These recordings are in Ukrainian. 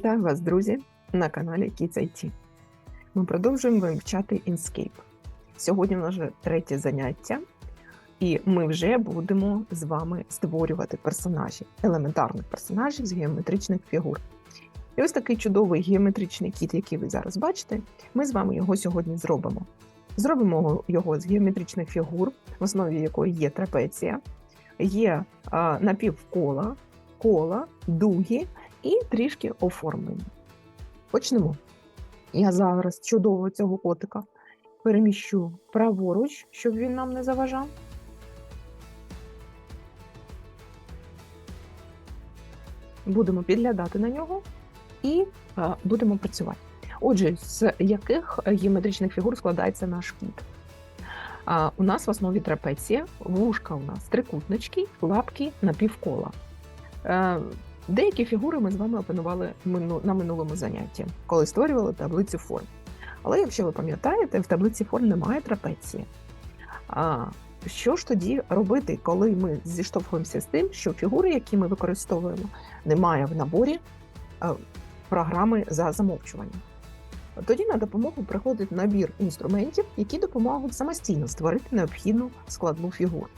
Вітаю вас, друзі, на каналі Kids IT. Ми продовжуємо вивчати Inkscape. Сьогодні у нас вже третє заняття, і ми вже будемо з вами створювати персонажів, елементарних персонажів з геометричних фігур. І ось такий чудовий геометричний кіт, який ви зараз бачите, ми з вами його сьогодні зробимо. Зробимо його з геометричних фігур, в основі якої є трапеція, є а, напівкола, кола, дуги і трішки оформлення. Почнемо. Я зараз чудово цього котика переміщу праворуч, щоб він нам не заважав. Будемо підглядати на нього і а, будемо працювати. Отже, з яких геометричних фігур складається наш кіт? А, у нас в основі трапеція, вушка у нас трикутнички, лапки напівкола. Деякі фігури ми з вами опанували на минулому занятті, коли створювали таблицю форм. Але якщо ви пам'ятаєте, в таблиці форм немає трапеції. А що ж тоді робити, коли ми зіштовхуємося з тим, що фігури, які ми використовуємо, немає в наборі програми за замовчуванням? Тоді на допомогу приходить набір інструментів, які допоможуть самостійно створити необхідну складну фігуру.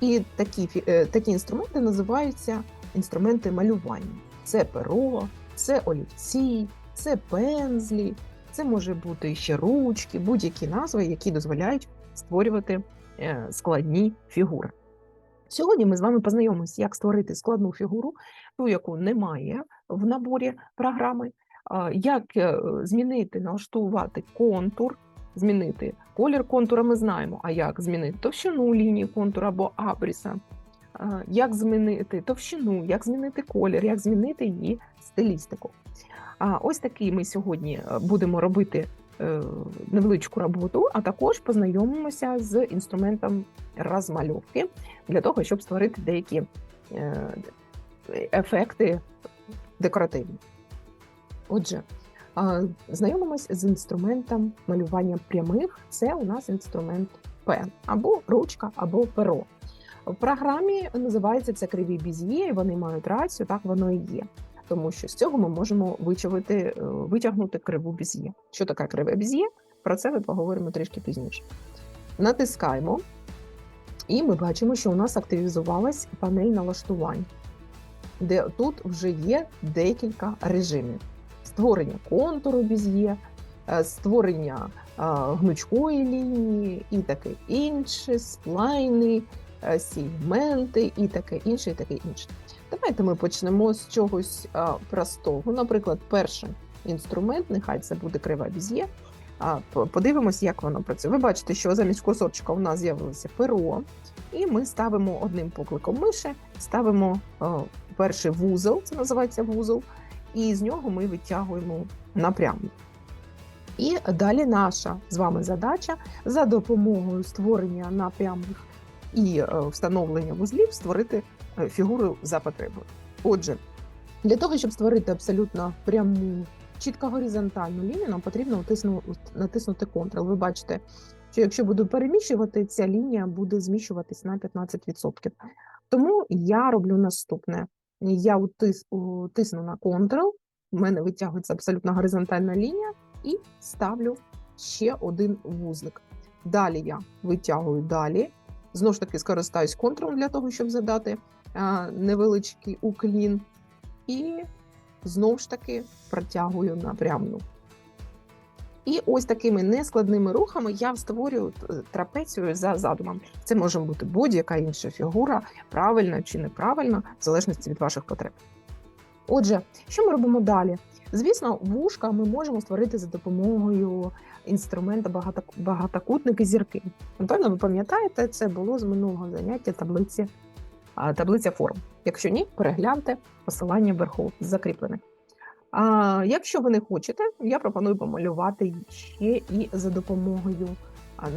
І такі, е, такі інструменти називаються інструменти малювання. Це перо, це олівці, це пензлі, це може бути ще ручки, будь-які назви, які дозволяють створювати е, складні фігури. Сьогодні ми з вами познайомимося, як створити складну фігуру, ту, яку немає в наборі програми, як е, змінити, налаштувати контур, змінити колір контура, ми знаємо, а як змінити товщину лінії контура або абріса, як змінити товщину, як змінити колір, як змінити її стилістику. А ось такий ми сьогодні е, будемо робити е, невеличку роботу, а також познайомимося з інструментом розмальовки для того, щоб створити деякі е, ефекти декоративні. Отже, знайомимось з інструментом малювання прямих. Це у нас інструмент пен або ручка, або перо. В програмі називається це криві біз'є, і вони мають рацію, так воно і є. Тому що з цього ми можемо вичавити, е, витягнути криву біз'є. Що таке криве біз'є? Про це ми поговоримо трішки пізніше. Натискаємо, і ми бачимо, що у нас активізувалась панель налаштувань, де тут вже є декілька режимів: створення контуру біз'є, е, створення е, гнучкої лінії і таке інше, сплайни, е, сегменти і таке інше, і таке інше. Давайте ми почнемо з чогось а, простого. Наприклад, перший інструмент, нехай це буде крива. А, Подивимось, як воно працює. Ви бачите, що замість кусочка у нас з'явилося перо, і ми ставимо одним покликом миші, ставимо а, перший вузол, це називається вузол, і з нього ми витягуємо напряму. І далі наша з вами задача за допомогою створення напрямних і е, встановлення вузлів створити е, фігуру за потребою. Отже, для того, щоб створити абсолютно пряму, чітко горизонтальну лінію, нам потрібно натисну- натиснути Ctrl. Ви бачите, що якщо буду переміщувати, ця лінія буде зміщуватись на 15%. Тому я роблю наступне: я утис, у- тисну на Ctrl, у мене витягується абсолютно горизонтальна лінія, і ставлю ще один вузлик. Далі я витягую далі. Знову ж таки, скористаюсь контуром для того, щоб задати невеличкий уклін. І знову ж таки протягую напрямну. І ось такими нескладними рухами я створюю е, трапецію за задумом. Це може бути будь-яка інша фігура, правильна чи неправильна, в залежності від ваших потреб. Отже, що ми робимо далі? Звісно, вушка ми можемо створити за допомогою інструмента багатокутники зірки. Напевно, ви пам'ятаєте, це було з минулого заняття таблиці, таблиця форм. Якщо ні, перегляньте посилання вверху закріплене. А якщо ви не хочете, я пропоную помалювати ще і за допомогою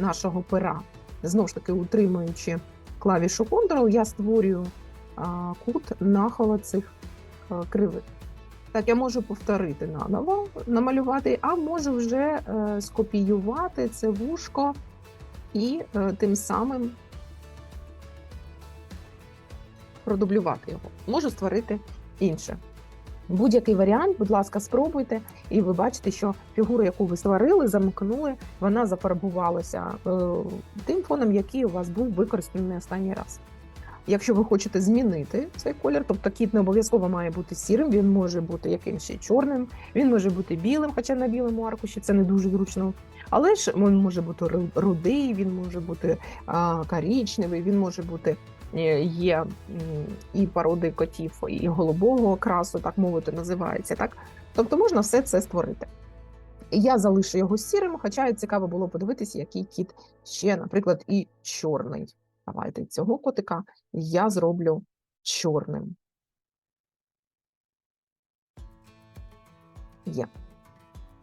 нашого пера. Знову ж таки, утримуючи клавішу Ctrl, я створюю кут нахила цих кривих. Так, я можу повторити наново, намалювати, а можу вже е, скопіювати це вушко і е, тим самим продублювати його. Можу створити інше. Будь-який варіант, будь ласка, спробуйте, і ви бачите, що фігура, яку ви створили, замкнули, вона зафарбувалася е, тим фоном, який у вас був використаний останній раз. Якщо ви хочете змінити цей колір, тобто кіт не обов'язково має бути сірим, він може бути якимось ще чорним, він може бути білим, хоча на білому аркуші це не дуже зручно. Але ж він може бути рудий, він може бути а, коричневий, він може бути е, є і породи котів, і голубого окрасу, так мовити, називається. Так? Тобто можна все це створити. Я залишу його сірим, хоча цікаво було подивитися, який кіт ще, наприклад, і чорний. Давайте цього котика я зроблю чорним. Є.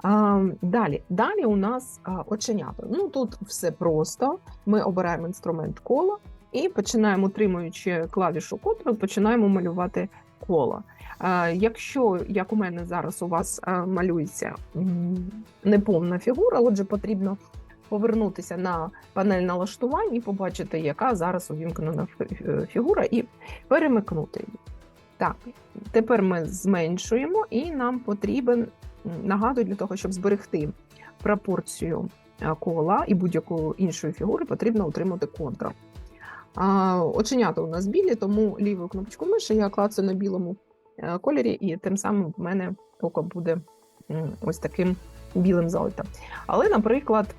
А, далі. Далі у нас оченята. Ну тут все просто. Ми обираємо інструмент коло і починаємо, утримуючи клавішу Ctrl, починаємо малювати коло. А, якщо, як у мене зараз у вас малюється неповна фігура, отже, потрібно повернутися на панель налаштувань і побачити, яка зараз увімкнена фігура, і перемикнути її. Так, тепер ми зменшуємо, і нам потрібен нагадую для того, щоб зберегти пропорцію е, кола і будь-якої іншої фігури, потрібно утримати контур. А, оченята у нас білі, тому лівою кнопочкою миші я клацаю на білому е, кольорі, і тим самим в мене око буде ось таким білим залитим. Але, наприклад,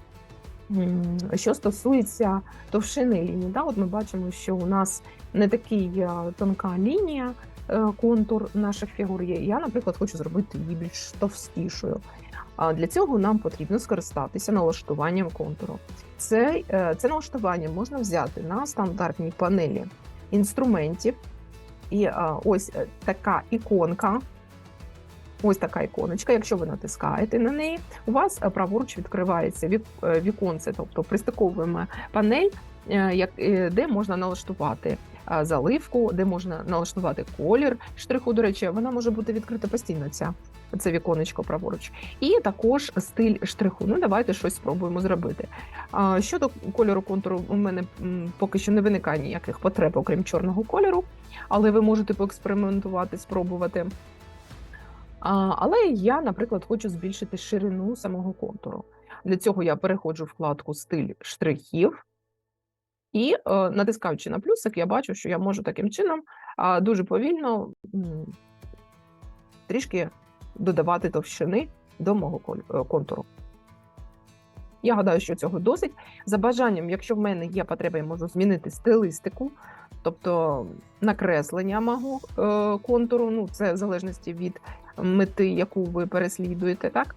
що стосується товщини лінії, да, от ми бачимо, що у нас не такий е, тонка лінія, е, контур наших фігур є. Я, наприклад, хочу зробити її більш товстішою. А для цього нам потрібно скористатися налаштуванням контуру. Це, е, це налаштування можна взяти на стандартній панелі інструментів. І ось така іконка. Ось така іконочка. Якщо ви натискаєте на неї, у вас е, праворуч відкривається е, віконце, тобто пристиковуємо панель, е, де можна налаштувати заливку, де можна налаштувати колір штриху. До речі, вона може бути відкрита постійно. Ця це віконечко праворуч, і також стиль штриху. Ну давайте щось спробуємо зробити. Щодо кольору контуру, у мене поки що не виникає ніяких потреб, окрім чорного кольору, але ви можете поекспериментувати, спробувати. А, але я, наприклад, хочу збільшити ширину самого контуру. Для цього я переходжу в вкладку стиль штрихів. І е, натискаючи на плюсик, я бачу, що я можу таким чином дуже повільно трішки додавати товщини до мого е, контуру. Я гадаю, що цього досить. За бажанням, якщо в мене є потреба, я можу змінити стилістику, тобто накреслення мого е, контуру. Ну, це в залежності від мети, яку ви переслідуєте, так?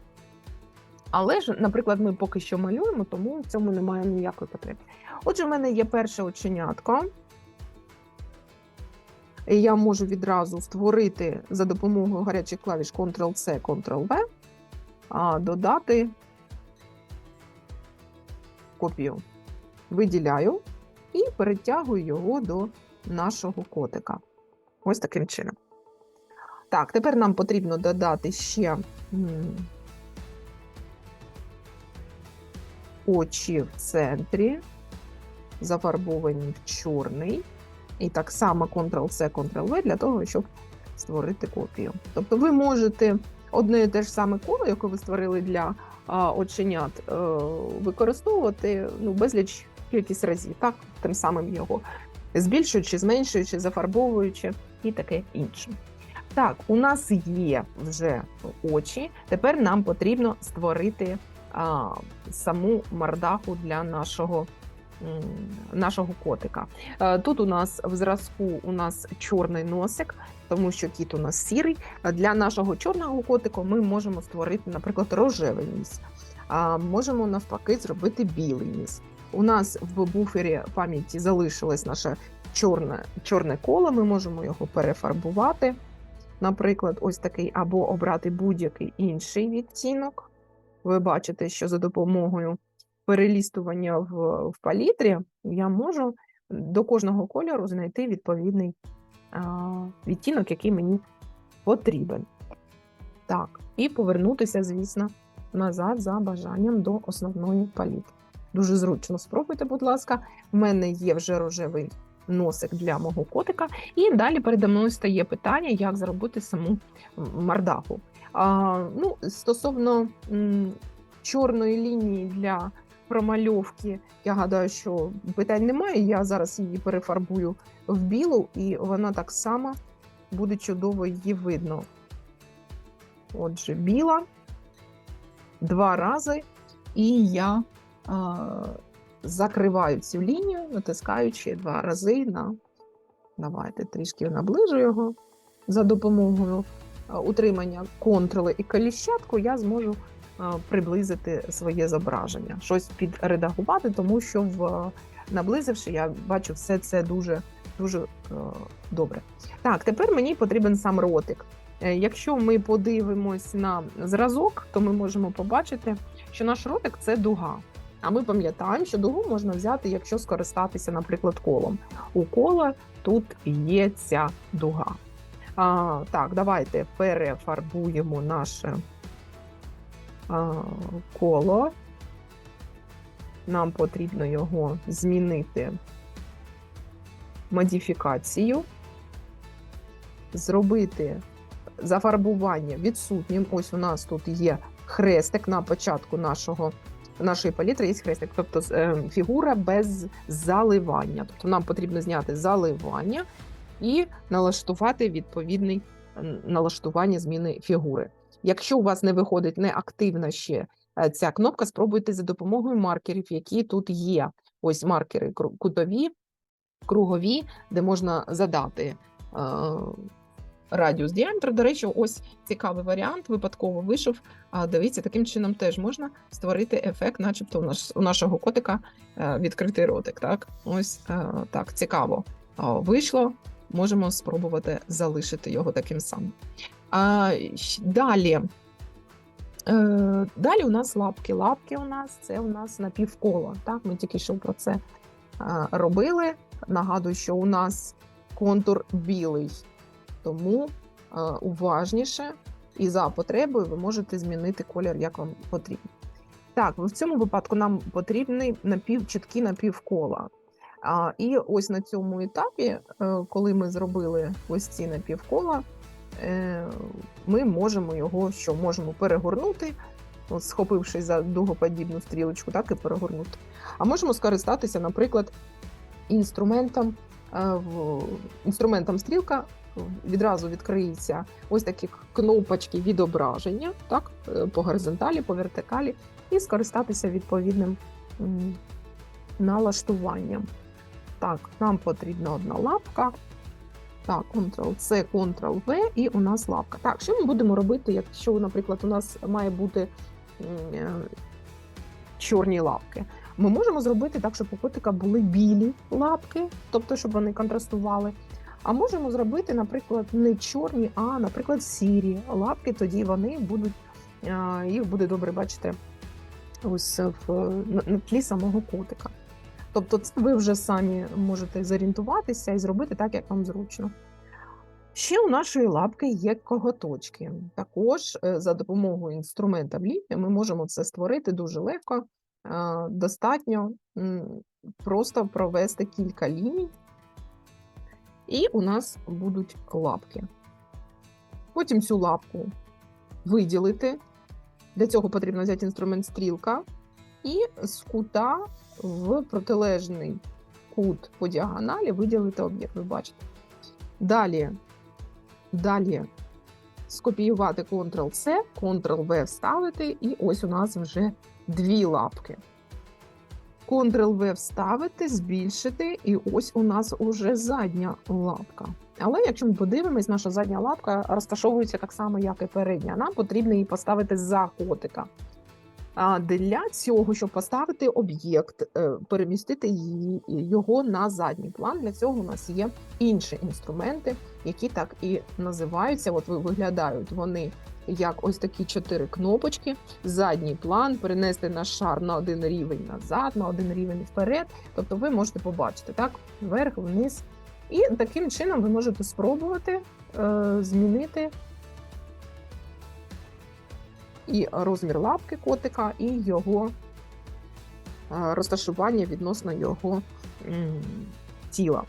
Але ж, наприклад, ми поки що малюємо, тому в цьому немає ніякої потреби. Отже, в мене є перше оченятко. Я можу відразу створити за допомогою гарячих клавіш Ctrl-C, Ctrl-V, а додати копію. Виділяю і перетягую його до нашого котика. Ось таким чином. Так, тепер нам потрібно додати ще очі в центрі, зафарбовані в чорний. І так само Ctrl-C, Ctrl-V для того, щоб створити копію. Тобто ви можете одне і те ж саме коло, яке ви створили для а, оченят, е, використовувати ну, безліч кількість разів, так, тим самим його збільшуючи, зменшуючи, зафарбовуючи і таке інше. Так, у нас є вже очі. Тепер нам потрібно створити а, саму мордаху для нашого, нашого котика. Тут у нас в зразку у нас чорний носик, тому що кіт у нас сірий. Для нашого чорного котика ми можемо створити, наприклад, рожевий ніс. А можемо навпаки зробити білий ніс. У нас в буфері пам'яті залишилось наше чорне, чорне коло. Ми можемо його перефарбувати. Наприклад, ось такий, або обрати будь-який інший відтінок. Ви бачите, що за допомогою перелістування в, в палітрі я можу до кожного кольору знайти відповідний а, відтінок, який мені потрібен. Так, і повернутися, звісно, назад за бажанням до основної палітри. Дуже зручно спробуйте, будь ласка. У мене є вже рожевий носик для мого котика. І далі передо мною стає питання, як зробити саму мордаху. А, ну, стосовно м, чорної лінії для промальовки, я гадаю, що питань немає. Я зараз її перефарбую в білу, і вона так само буде чудово її видно. Отже, біла два рази, і я а, закриваю цю лінію, натискаючи два рази на. Давайте трішки наближу його за допомогою утримання контроли і коліщатку, я зможу приблизити своє зображення, щось підредагувати, тому що в наблизивши, я бачу все це дуже дуже е, добре. Так, тепер мені потрібен сам ротик. Е, Якщо ми подивимось на зразок, то ми можемо побачити, що наш ротик це дуга. А ми пам'ятаємо, що дугу можна взяти, якщо скористатися, наприклад, колом. У кола тут є ця дуга. А, так, давайте перефарбуємо наше а, коло. Нам потрібно його змінити модифікацію, зробити зафарбування відсутнім. Ось у нас тут є хрестик на початку нашого, нашої палітри, є хрестик, тобто е, фігура без заливання. Тобто нам потрібно зняти заливання і налаштувати відповідний налаштування зміни фігури. Якщо у вас не виходить неактивна ще е, ця кнопка, спробуйте за допомогою маркерів, які тут є. Ось маркери кутові, кругові, де можна задати е, радіус діаметр. До речі, ось цікавий варіант, випадково вийшов. А дивіться, таким чином теж можна створити ефект, начебто у, наш, у нашого котика е, відкритий ротик. Так, ось е, так цікаво вийшло. Можемо спробувати залишити його таким самим. А, далі. Е, Далі у нас лапки. Лапки у нас це у нас напівколо. Так, ми тільки що про це робили. Нагадую, що у нас контур білий, тому е, уважніше і за потребою ви можете змінити колір, як вам потрібно. Так, в цьому випадку нам потрібні напів, чіткі напівкола. А, і ось на цьому етапі, е, коли ми зробили ось ці напівкола, е, ми можемо його що можемо перегорнути, схопившись за дугоподібну стрілочку, так і перегорнути. А можемо скористатися, наприклад, інструментом, інструментом стрілка відразу відкриється ось такі кнопочки відображення, так, е, по горизонталі, по вертикалі, і скористатися відповідним налаштуванням. Так, нам потрібна одна лапка. Так, Ctrl-C, Ctrl-V, і у нас лапка. Так, що ми будемо робити, якщо, наприклад, у нас має бути е, чорні лапки? Ми можемо зробити так, щоб у котика були білі лапки, тобто, щоб вони контрастували. А можемо зробити, наприклад, не чорні, а, наприклад, сірі лапки, тоді вони будуть, їх буде добре бачити ось в, на, тлі самого котика. Тобто, ви вже самі можете зорієнтуватися і зробити так, як вам зручно. Ще у нашої лапки є коготочки. Також е, за допомогою інструмента вліплення ми можемо це створити дуже легко. Е, Достатньо просто провести кілька ліній, і у нас будуть лапки. Потім цю лапку виділити. Для цього потрібно взяти інструмент стрілка і з кута в протилежний кут по діагоналі виділити об'єкт. Ви бачите. Далі, далі скопіювати Ctrl-C, Ctrl-V вставити, і ось у нас вже дві лапки. Ctrl-V вставити, збільшити, і ось у нас уже задня лапка. Але якщо ми подивимось, наша задня лапка розташовується так само, як і передня. Нам потрібно її поставити за котика. А для цього, щоб поставити об'єкт, е, перемістити її, його на задній план, для цього у нас є інші інструменти, які так і називаються. От ви- виглядають вони як ось такі чотири кнопочки, задній план, перенести наш шар на один рівень назад, на один рівень вперед. Тобто ви можете побачити так, вверх, вниз. І таким чином ви можете спробувати е, змінити і розмір лапки котика, і його е, розташування відносно його тіла.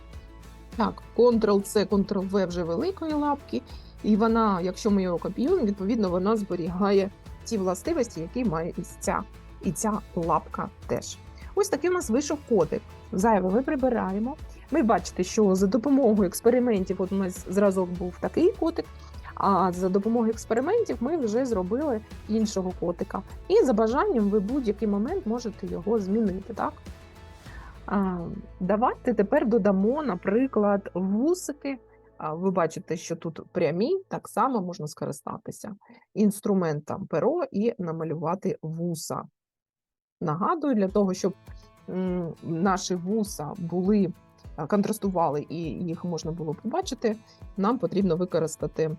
Так, Ctrl-C, Ctrl-V вже великої лапки, і вона, якщо ми його копіюємо, відповідно вона зберігає ті властивості, які має і ця, і ця лапка теж. Ось такий у нас вийшов котик. Зайве ми прибираємо. Ви бачите, що за допомогою експериментів, от у нас зразок був такий котик, а за допомогою експериментів ми вже зробили іншого котика. І за бажанням ви будь-який момент можете його змінити. Так? А, Давайте тепер додамо, наприклад, вусики. Ви бачите, що тут прямі, так само можна скористатися інструментом перо і намалювати вуса. Нагадую, для того, щоб наші вуса були контрастували і їх можна було побачити, нам потрібно використати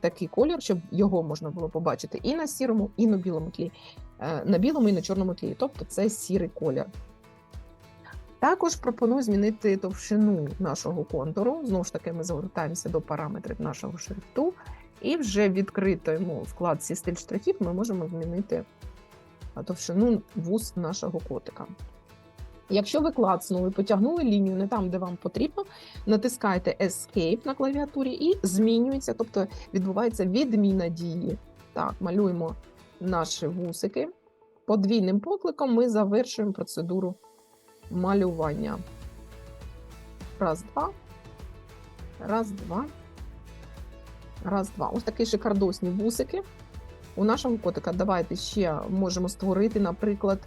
такий колір, щоб його можна було побачити і на сірому, і на білому тлі, Е, на білому і на чорному тлі. Тобто це сірий колір. Також пропоную змінити товщину нашого контуру. Знову ж таки, ми звертаємося до параметрів нашого шрифту, і вже в відкритому вкладці стиль штрихів ми можемо змінити товщину вуз нашого котика. Якщо ви клацнули, потягнули лінію не там, де вам потрібно, натискайте Escape на клавіатурі і змінюється, тобто відбувається відміна дії. Так, малюємо наші вусики. Подвійним покликом ми завершуємо процедуру малювання. Раз, два. Раз, два. Раз, два. Ось такі шикардосні вусики. У нашого котика давайте ще можемо створити, наприклад,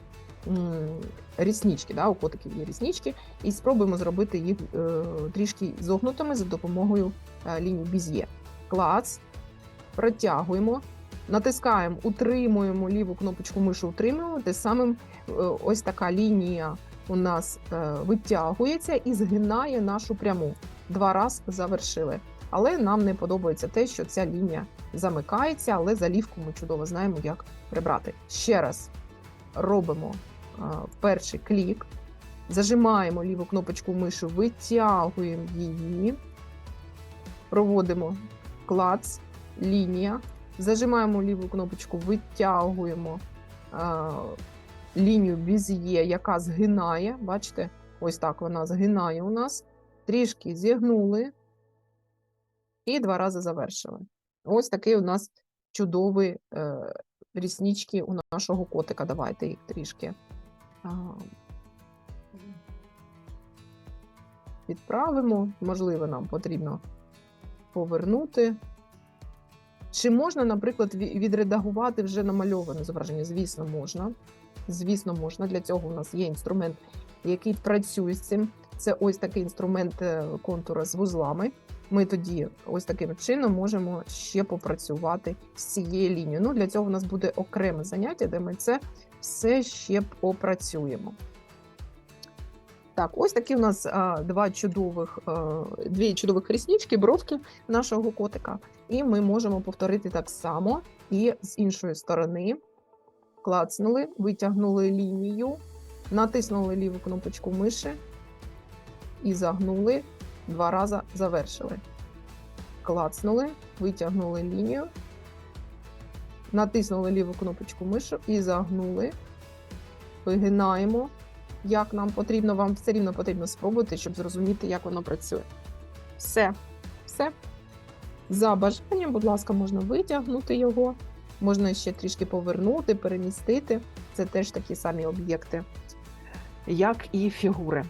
ріснички. Да? У котиків є ріснички, і спробуємо зробити їх е, трішки зогнутими за допомогою е, лінії Біз'є. Клац, протягуємо, натискаємо, утримуємо ліву кнопочку мишу, утримуємо, тим самим е, ось така лінія у нас е, витягується і згинає нашу пряму. Два рази завершили. Але нам не подобається те, що ця лінія замикається, але залівку ми чудово знаємо, як прибрати. Ще раз робимо е, перший клік, зажимаємо ліву кнопочку миші, витягуємо її, проводимо клац, лінія, зажимаємо ліву кнопочку, витягуємо е, лінію Біз'є, яка згинає. Бачите, ось так вона згинає у нас. Трішки зігнули і два рази завершили. Ось такий у нас чудовий е, ріснички у нашого котика. Давайте їх трішки відправимо. Можливо, нам потрібно повернути. Чи можна, наприклад, відредагувати вже намальоване зображення? Звісно, можна. Звісно, можна. Для цього у нас є інструмент, який працює з цим. Це ось такий інструмент е, контура з вузлами. Ми тоді ось таким чином можемо ще попрацювати з цією лінією. Ну, для цього у нас буде окреме заняття, де ми це все ще попрацюємо. Так, ось такі у нас а, два чудових, а, дві чудових ріснички, бровки нашого котика. І ми можемо повторити так само і з іншої сторони. Клацнули, витягнули лінію, натиснули ліву кнопочку миші і загнули, два рази завершили. Клацнули, витягнули лінію, натиснули ліву кнопочку миші і загнули. Вигинаємо, як нам потрібно. Вам все рівно потрібно спробувати, щоб зрозуміти, як воно працює. Все, все. За бажанням, будь ласка, можна витягнути його, можна ще трішки повернути, перемістити. Це теж такі самі об'єкти, як і фігури.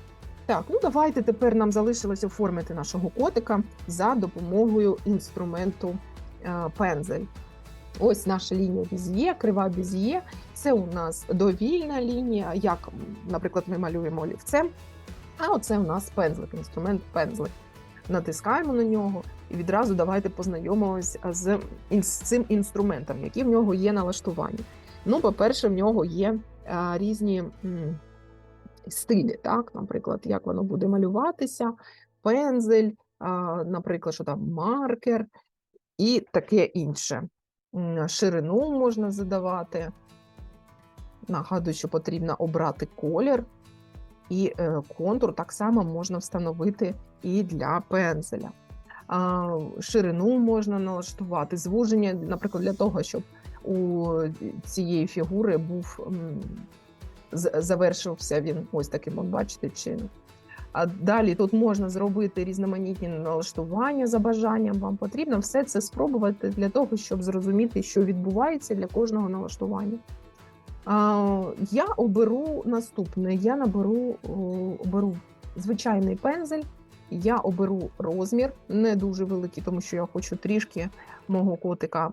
Так, ну давайте тепер нам залишилось оформити нашого котика за допомогою інструменту е, пензель. Ось наша лінія Біз'є, крива Біз'є. Це у нас довільна лінія, як, наприклад, ми малюємо олівцем. А оце у нас пензлик, інструмент пензлик. Натискаємо на нього і відразу давайте познайомимося з, з цим інструментом, які в нього є налаштування. Ну, по-перше, в нього є а, різні м, стилі, так, наприклад, як воно буде малюватися, пензель, а, наприклад, що там маркер і таке інше. Ширину можна задавати. Нагадую, що потрібно обрати колір, і е, контур так само можна встановити і для пензеля. Ширину можна налаштувати, звуження, наприклад, для того, щоб у цієї фігури був завершився він ось таким, от бачите, чином. А далі тут можна зробити різноманітні налаштування за бажанням. Вам потрібно все це спробувати для того, щоб зрозуміти, що відбувається для кожного налаштування. А, Я оберу наступне: я наберу оберу звичайний пензель. Я оберу розмір, не дуже великий, тому що я хочу трішки мого котика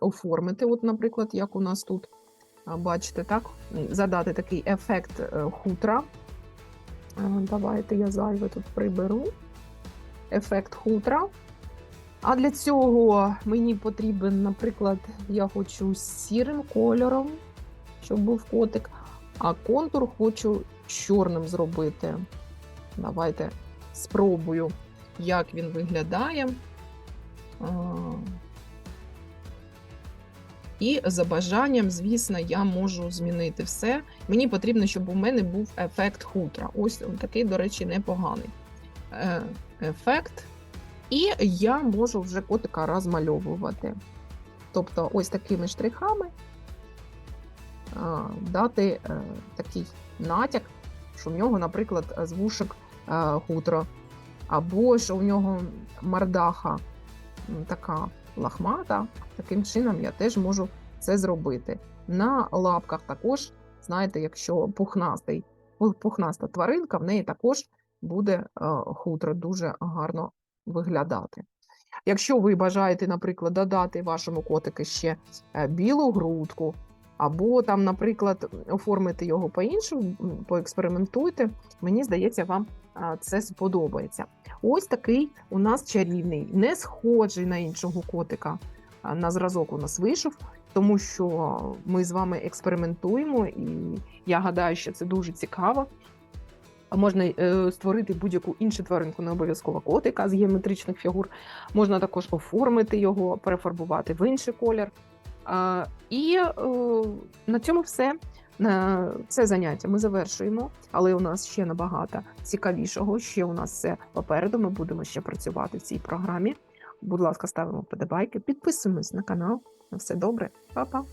оформити. От, наприклад, як у нас тут, бачите, так, задати такий ефект е, хутра. Давайте я зайве тут приберу. Ефект хутра. А для цього мені потрібен, наприклад, я хочу сірим кольором, щоб був котик, а контур хочу чорним зробити. Давайте спробую, як він виглядає. І за бажанням, звісно, я можу змінити все. Мені потрібно, щоб у мене був ефект хутра. Ось такий, до речі, непоганий Е, ефект. І я можу вже котика розмальовувати. Тобто, ось такими штрихами дати е, такий натяк, що в нього, наприклад, з вушок хутро, або що в нього мордаха м, така лахмата. Таким чином я теж можу це зробити. На лапках також, знаєте, якщо пухнастий, пухнаста тваринка, в неї також буде е, хутро дуже гарно виглядати. Якщо ви бажаєте, наприклад, додати вашому котику ще е, білу грудку, або там, наприклад, оформити його по-іншому, поекспериментуйте, мені здається, вам це сподобається. Ось такий у нас чарівний, не схожий на іншого котика. На зразок у нас вийшов, тому що ми з вами експериментуємо, і я гадаю, що це дуже цікаво. Можна е, створити будь-яку іншу тваринку, не обов'язково котика з геометричних фігур. Можна також оформити його, перефарбувати в інший колір. І е, на цьому все. Це заняття ми завершуємо, але у нас ще набагато цікавішого. Ще у нас все попереду. Ми будемо ще працювати в цій програмі. Будь ласка, ставимо вподобайки, підписуємось на канал. На все добре, Па-па!